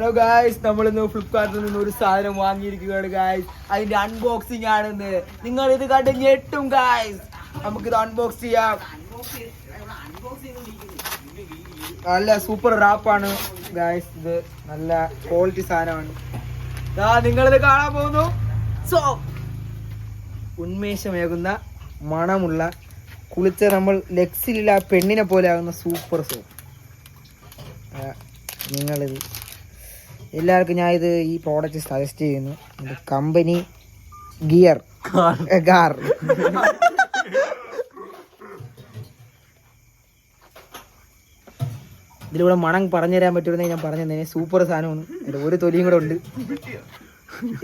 Hello guys നമ്മൾ ഇന്ന് ഫ്ലിപ്കാർട്ടിൽ നിന്ന് ഒരു സാധനം വാങ്ങിയിരിക്കുകയാണ് ഗായ്സ് അതിന്റെ അൺബോക്സിംഗ് ആണെന്ന്. നിങ്ങൾ ഇത് കണ്ട് ഞെട്ടും ഗായ്സ് നമുക്കിത് അൺബോക്സ് ചെയ്യാം. നല്ല സൂപ്പർ റാപ്പാണ് ഗായ്സ് ഇത് നല്ല ക്വാളിറ്റി സാധനമാണ്. നിങ്ങളിത് കാണാൻ പോകുന്നു. സോ ഉന്മേഷമേകുന്ന മണമുള്ള കുളിച്ച നമ്മൾ ലെക്സിലുള്ള പെണ്ണിനെ പോലെ ആകുന്ന സൂപ്പർ സോപ്പ് നിങ്ങളിത് എല്ലാവർക്കും ഞാൻ ഇത് ഈ പ്രോഡക്റ്റ് സജസ്റ്റ് ചെയ്യുന്നു. കമ്പനി ഗിയർ ഗാർ ഇതിലൂടെ മണം പറഞ്ഞു തരാൻ പറ്റുമെന്ന് ഞാൻ പറഞ്ഞു തന്നെ സൂപ്പർ സാധനമാണ്. എന്റെ ഒരു തൊലിയും കൂടെ ഉണ്ട്.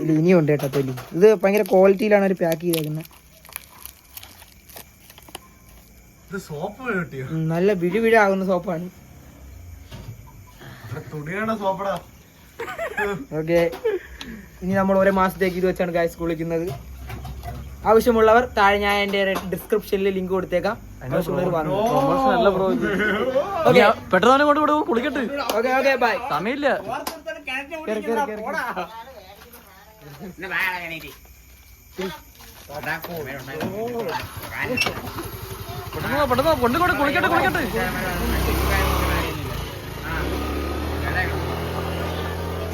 ഇതിൽ ഇനിയും ഉണ്ട് കേട്ടോ തൊലി. ഇത് ഭയങ്കര ക്വാളിറ്റിയിലാണ് അവർ പാക്ക് ചെയ്തേക്കുന്നത് ഇത് നല്ല വിഴുവിഴാകുന്ന സോപ്പാണ് തുണിയാണ് സോപ്പടാ ഓക്കെ ഇനി നമ്മൾ ഒരു മാസത്തേക്ക് ഇത് വെച്ചാണ് ഗൈസ് കുളിക്കുന്നത് ആവശ്യമുള്ളവർ താഴെ ഞാൻ എന്റെ ഡിസ്ക്രിപ്ഷനിൽ ലിങ്ക് കൊടുത്തേക്കാം. പെട്ടെന്ന് കൊണ്ട് വിടും കുളിക്കട്ടെ. ഓക്കെ ഓക്കെ ബൈ സമയമില്ല. പെട്ടെന്ന് പെട്ടെന്ന് കൊണ്ട് കൊണ്ട് കുളിക്കട്ടെ കുളിക്കട്ടെ.